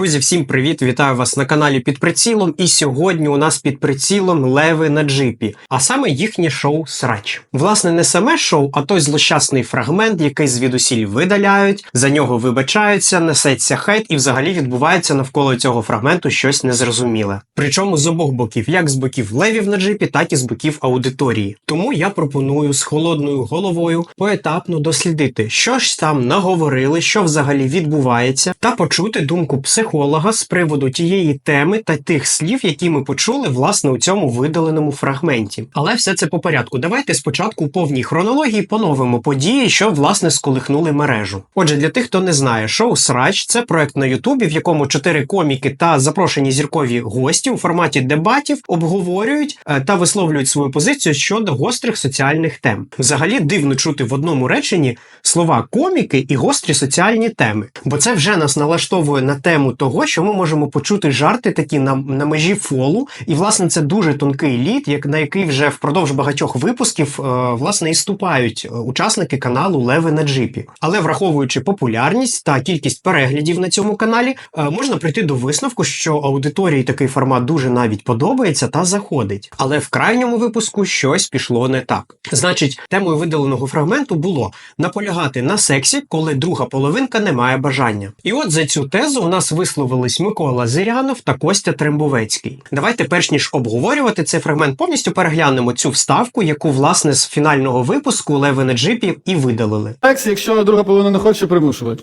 Друзі, всім привіт! Вітаю вас на каналі під прицілом. І сьогодні у нас під прицілом леви на джипі, а саме їхнє шоу Срач. Власне, не саме шоу, а той злощасний фрагмент, який звідусіль видаляють, за нього вибачаються, несеться хейт, і взагалі відбувається навколо цього фрагменту щось незрозуміле. Причому з обох боків, як з боків левів на джипі, так і з боків аудиторії. Тому я пропоную з холодною головою поетапно дослідити, що ж там наговорили, що взагалі відбувається, та почути думку психолога з приводу тієї теми та тих слів, які ми почули власне у цьому видаленому фрагменті. Але все це по порядку. Давайте спочатку у повній хронології поновимо події, що власне сколихнули мережу. Отже, для тих, хто не знає, шоу Срач це проект на Ютубі, в якому чотири коміки та запрошені зіркові гості у форматі дебатів обговорюють е, та висловлюють свою позицію щодо гострих соціальних тем. Взагалі дивно чути в одному реченні слова коміки і гострі соціальні теми, бо це вже нас налаштовує на тему того, що ми можемо почути жарти такі на, на межі фолу, і власне це дуже тонкий лід, як на який вже впродовж багатьох випусків е, власне і ступають е, учасники каналу Леви на джипі. Але враховуючи популярність та кількість переглядів на цьому каналі, е, можна прийти до висновку, що аудиторії такий формат дуже навіть подобається та заходить. Але в крайньому випуску щось пішло не так. Значить, темою видаленого фрагменту було наполягати на сексі, коли друга половинка не має бажання. І от за цю тезу у нас висловились Микола Зирянов та Костя Трембовецький. Давайте, перш ніж обговорювати цей фрагмент, повністю переглянемо цю вставку, яку власне з фінального випуску Леви на джипі і видалили. Секс, якщо друга половина не хоче примушувати.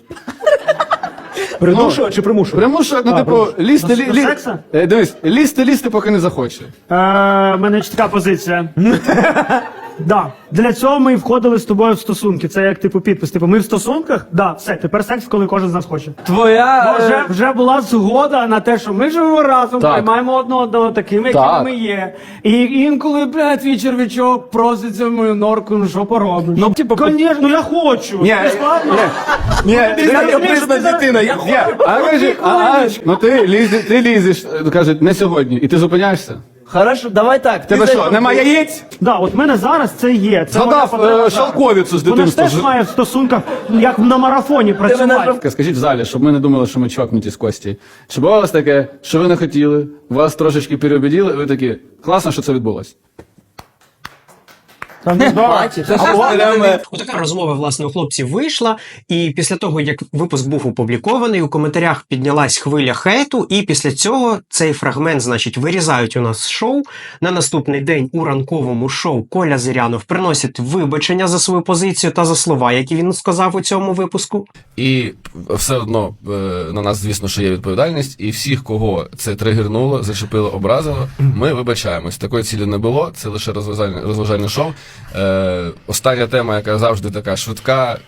Примушувати чи примушувати? Примушувати, ну, А, типу, лізти, Ну, лі, лі. Е, дивись, лізти, лізти, поки не захоче. Е, в мене чітка позиція. Да. Для цього ми входили з тобою в стосунки. Це як типу підпис. Типу, ми в стосунках, да, все, тепер секс, коли кожен з нас хоче. Твоя. Бо вже, е, вже була згода на те, що ми живемо разом, Так. приймаємо одне одного такими, якими ми є. І інколи, блядь, твій червячок проситься в мою норку, ну що поробиш? Ну, типу, Конечно, ну я хочу. Ні, Ти складно? Ні, Ти ти я розумієш, призна ти зараз- дитина, я Ні, я. А кажи, а, а, ну ти лізеш, ти лізеш, е, кажуть, не сьогодні, і ти зупиняєшся. Хорошо, давай так. Тебе ти що, зайшов- немає яєць? Да, от в мене зараз це є. Це моя Згадав потреба е, зараз. шалковіцу з Вона ж дитинства. теж має в стосунках, як на марафоні працювати. Скажіть в залі, щоб ми не думали, що ми чокнуті з Кості. Чи бувалось у вас таке, що ви не хотіли, вас трошечки переобіділи, і ви такі, класно, що це відбулось. Це щось. Отака розмова власне у хлопців вийшла, і після того, як випуск був опублікований, у коментарях піднялась хвиля хейту, і після цього цей фрагмент, значить, вирізають у нас з шоу. На наступний день у ранковому шоу Коля Зирянов приносить вибачення за свою позицію та за слова, які він сказав у цьому випуску. І все одно е, на нас, звісно, що є відповідальність, і всіх, кого це тригернуло, зачепило, образило, ми вибачаємось. Такої цілі не було. Це лише розважальне, розважальне шоу. Е, остання тема, яка завжди така швидка,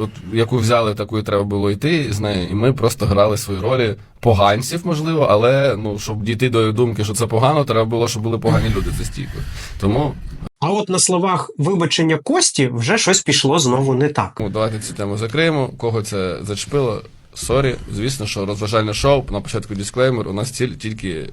от яку взяли, таку і треба було йти з нею. І ми просто грали свої ролі поганців, можливо, але ну щоб дійти до думки, що це погано, треба було, щоб були погані люди за стійкою. Тому А от на словах вибачення Кості вже щось пішло знову не так. Ну, давайте цю тему закриємо. Кого це зачепило? Сорі, звісно, що розважальне шоу на початку дисклеймер. У нас ціль тільки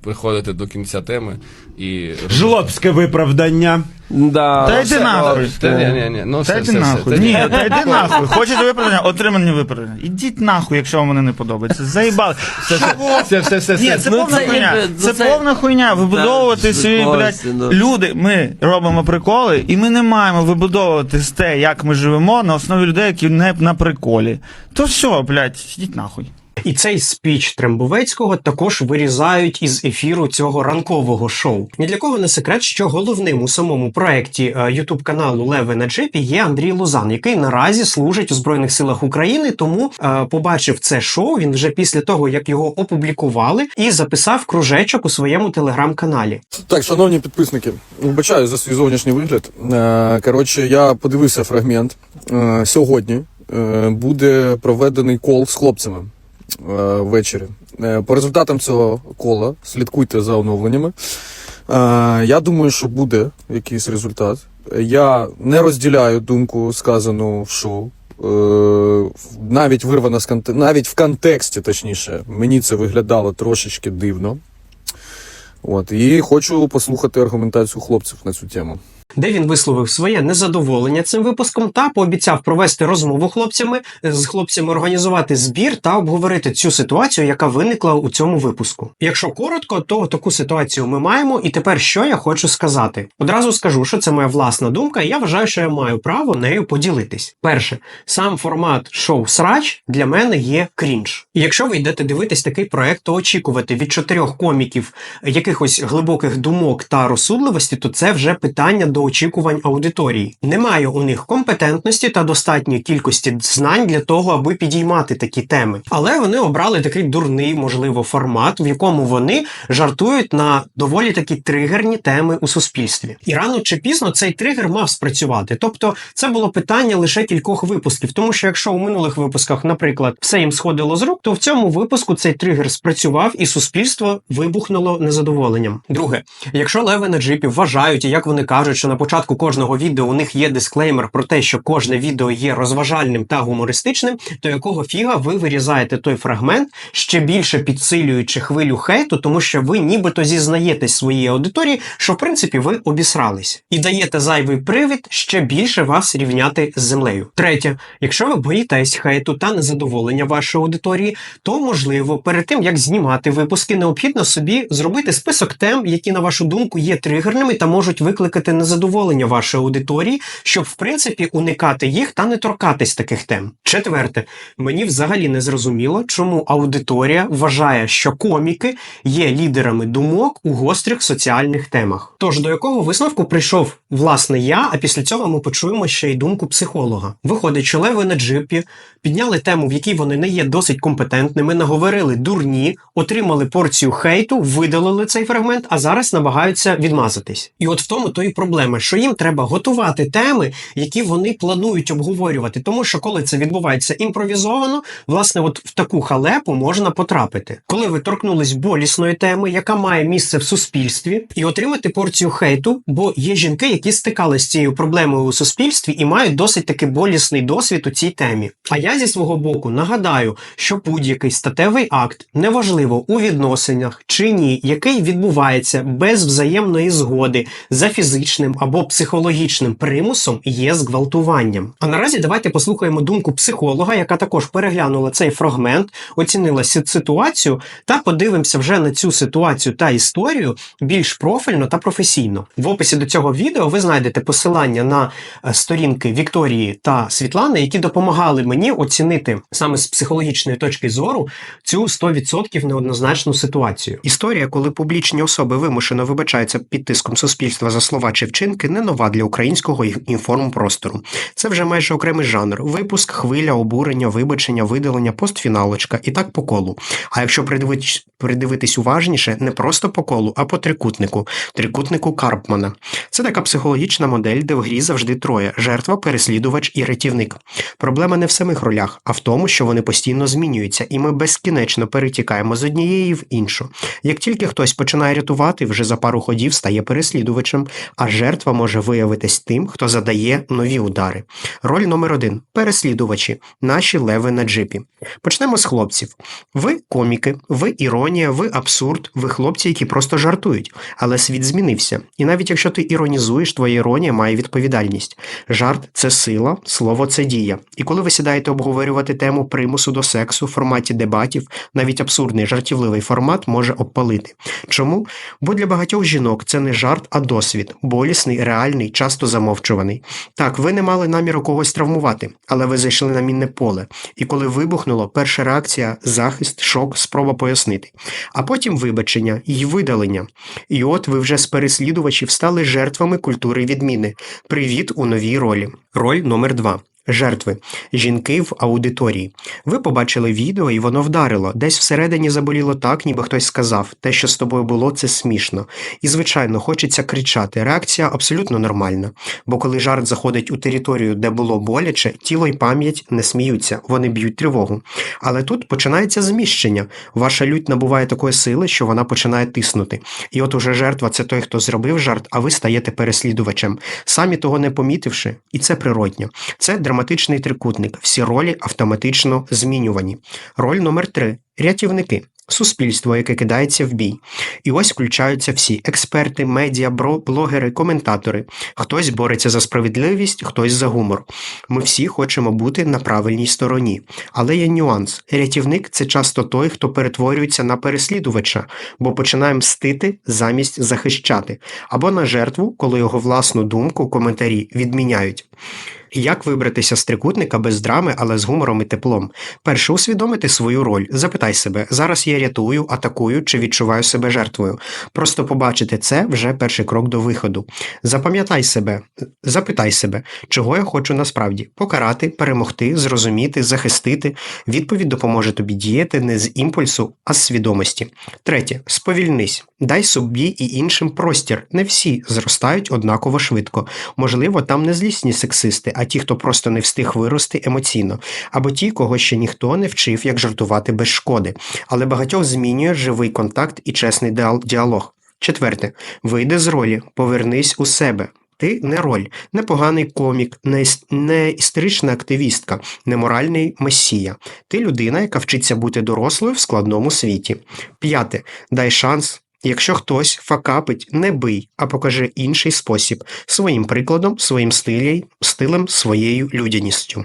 приходити до кінця теми і Жлобське виправдання. Да. Та йди нахуй. Та ні, ні, ні. Ну, Та йди все, все. нахуй. Та Ні, та йди нахуй. Хочете виправдання? Отримані виправдання. Ідіть нахуй, якщо вам вони не подобаються. Заїбали. Це, це, Все, все, все, ні, все. це Ну, повна це хуйня. ніби- Це це- повна хуйня. Вибудовувати свої, блядь, ну. люди. Ми робимо приколи, і ми не маємо вибудовувати з те, як ми живемо, на основі людей, які не на приколі. То все, блядь, ідіть нахуй. І цей спіч Трембовецького також вирізають із ефіру цього ранкового шоу. Ні для кого не секрет, що головним у самому проєкті Ютуб каналу Леви на джипі є Андрій Лузан, який наразі служить у Збройних силах України. Тому е, побачив це шоу він вже після того, як його опублікували, і записав кружечок у своєму телеграм-каналі. Так, шановні підписники, вибачаю за свій зовнішній вигляд. Е, Коротше, я подивився фрагмент. Е, Сьогодні е, буде проведений кол з хлопцями е, ввечері. Е, По результатам цього кола слідкуйте за оновленнями. Е, Я думаю, що буде якийсь результат. Я не розділяю думку, сказану в шоу. Е, Навіть вирвана з конте... навіть в контексті, точніше, мені це виглядало трошечки дивно. От, і хочу послухати аргументацію хлопців на цю тему. Де він висловив своє незадоволення цим випуском та пообіцяв провести розмову хлопцями з хлопцями, організувати збір та обговорити цю ситуацію, яка виникла у цьому випуску. Якщо коротко, то таку ситуацію ми маємо. І тепер що я хочу сказати? Одразу скажу, що це моя власна думка, і я вважаю, що я маю право нею поділитись. Перше, сам формат шоу Срач для мене є крінж. І якщо ви йдете дивитись такий проект, то очікувати від чотирьох коміків якихось глибоких думок та розсудливості, то це вже питання до очікувань аудиторії. Немає у них компетентності та достатньої кількості знань для того, аби підіймати такі теми. Але вони обрали такий дурний, можливо, формат, в якому вони жартують на доволі такі тригерні теми у суспільстві. І рано чи пізно цей тригер мав спрацювати. Тобто, це було питання лише кількох випусків. Тому що якщо у минулих випусках, наприклад, все їм сходило з рук, то в цьому випуску цей тригер спрацював, і суспільство вибухнуло незадоволенням. Друге, якщо леви на джипі вважають, і як вони кажуть, що на початку кожного відео у них є дисклеймер про те, що кожне відео є розважальним та гумористичним, то якого фіга ви вирізаєте той фрагмент, ще більше підсилюючи хвилю хейту, тому що ви нібито зізнаєтесь своїй аудиторії, що в принципі ви обісрались, і даєте зайвий привід ще більше вас рівняти з землею. Третє, якщо ви боїтесь хейту та незадоволення вашої аудиторії, то можливо перед тим як знімати випуски, необхідно собі зробити список тем, які на вашу думку є тригерними та можуть викликати незадоволення вашої аудиторії, щоб в принципі уникати їх та не торкатись таких тем. Четверте, мені взагалі не зрозуміло, чому аудиторія вважає, що коміки є лідерами думок у гострих соціальних темах. Тож до якого висновку прийшов власне я, а після цього ми почуємо ще й думку психолога. Виходить, що леви на джипі підняли тему, в якій вони не є досить компетентними, наговорили дурні, отримали порцію хейту, видалили цей фрагмент, а зараз намагаються відмазатись. І от в тому то і проблема, що їм треба готувати теми, які вони планують обговорювати. Тому що коли це відбувається імпровізовано, власне, от в таку халепу можна потрапити. Коли ви торкнулись болісної теми, яка має місце в суспільстві, і отримати порцію хейту, бо є жінки, які стикалися з цією проблемою у суспільстві і мають досить таки болісний досвід у цій темі. А я зі свого боку нагадаю, що будь-який статевий акт, неважливо у відносинах чи ні, який відбувається без взаємної згоди за фізичним або психологічним примусом, є зґвалтуванням. А наразі давайте послухаємо думку психолога, яка також переглянула цей фрагмент, оцінила ситуацію та подивимося вже на цю ситуацію та історію більш профільно та професійно. В описі до цього відео ви знайдете посилання на е, сторінки Вікторії та Світлани, які допомагали мені оцінити саме з психологічної точки зору цю 100% неоднозначну ситуацію. Історія, коли публічні особи вимушено вибачаються під тиском суспільства за слова чи вчинки, не нова для українського інформпростору. Це вже майже окремий жанр: випуск, хвиля, обурення, вибачення, видалення, постфіналочка і так по колу. А якщо придивитись уважніше, не просто по колу, а по трикутнику, трикутнику Карпмана. Це така психологічна модель, де в грі завжди троє: жертва, переслідувач і рятівник. Проблема не в самих ролях, а в тому, що вони постійно змінюються, і ми безкінечно перетікаємо з однієї в іншу. Як тільки хтось починає рятувати, вже за пару ходів стає переслідувачем, а жертва може виявитись тим, хто задає нові удари. Роль номер один переслідувачі, наші леви на джипі. Почнемо з хлопців. Ви коміки, ви іронія, ви абсурд, ви хлопці, які просто жартують. Але світ змінився. І навіть якщо ти іронізуєш, твоя іронія має відповідальність. Жарт це сила, слово це дія. І коли ви сідаєте обговорювати тему примусу до сексу в форматі дебатів, навіть абсурдний жартівливий формат може обпалити. Чому? Бо для багатьох жінок це не жарт, а досвід, болісний, реальний, часто замовчуваний. Так, ви не мали наміру когось травмувати, але ви зайшли на мінне поле. І коли вибухнуло, перша реакція захист, шок, спроба пояснити. А потім вибачення і видалення. І от ви вже з переслідувачів стали жертвами культури відміни. Привіт у новій ролі. Роль номер два. Жертви жінки в аудиторії. Ви побачили відео, і воно вдарило. Десь всередині заболіло так, ніби хтось сказав: те, що з тобою було, це смішно. І, звичайно, хочеться кричати. Реакція абсолютно нормальна. Бо коли жарт заходить у територію, де було боляче, тіло й пам'ять не сміються, вони б'ють тривогу. Але тут починається зміщення. Ваша лють набуває такої сили, що вона починає тиснути. І от уже жертва це той, хто зробив жарт, а ви стаєте переслідувачем, самі того не помітивши, і це природньо. Це драматичний трикутник. Всі ролі автоматично змінювані. Роль номер три рятівники. суспільство, яке кидається в бій. І ось включаються всі експерти, медіа, блогери, коментатори. Хтось бореться за справедливість, хтось за гумор. Ми всі хочемо бути на правильній стороні. Але є нюанс: рятівник це часто той, хто перетворюється на переслідувача, бо починає мстити замість захищати, або на жертву, коли його власну думку коментарі відміняють. Як вибратися з трикутника без драми, але з гумором і теплом? Перше, усвідомити свою роль. Запитай себе, зараз я рятую, атакую чи відчуваю себе жертвою. Просто побачити це вже перший крок до виходу. Запам'ятай себе, запитай себе, чого я хочу насправді покарати, перемогти, зрозуміти, захистити. Відповідь допоможе тобі діяти не з імпульсу, а з свідомості. Третє, сповільнись, дай собі і іншим простір. Не всі зростають однаково швидко. Можливо, там не злісні сексисти, а ті, хто просто не встиг вирости емоційно, або ті, кого ще ніхто не вчив, як жартувати без шкоди. Але багатьох змінює живий контакт і чесний діалог. Четверте, вийди з ролі, повернись у себе. Ти не роль, не поганий комік, не, іс- не історична активістка, не моральний месія. Ти людина, яка вчиться бути дорослою в складному світі. П'яте, дай шанс. Якщо хтось факапить, не бий, а покажи інший спосіб своїм прикладом, своїм стилем, стилем, своєю людяністю.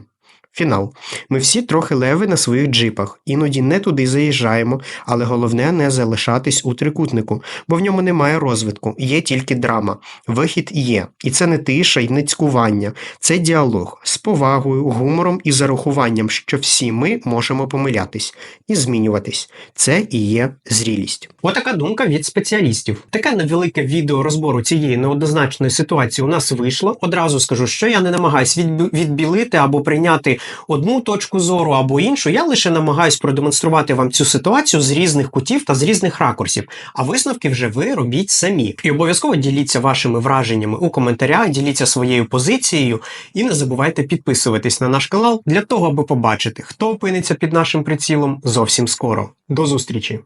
Фінал. Ми всі трохи леви на своїх джипах, іноді не туди заїжджаємо, але головне не залишатись у трикутнику, бо в ньому немає розвитку, є тільки драма. Вихід є. І це не тиша і не цькування, це діалог з повагою, гумором і зарахуванням, що всі ми можемо помилятись і змінюватись. Це і є зрілість. Отака думка від спеціалістів. Таке невелике відео розбору цієї неоднозначної ситуації у нас вийшло. Одразу скажу, що я не намагаюсь відбі- відбілити або прийняти одну точку зору або іншу. Я лише намагаюсь продемонструвати вам цю ситуацію з різних кутів та з різних ракурсів. А висновки вже ви робіть самі. І обов'язково діліться вашими враженнями у коментарях, діліться своєю позицією і не забувайте підписуватись на наш канал для того, аби побачити, хто опиниться під нашим прицілом зовсім скоро. До зустрічі!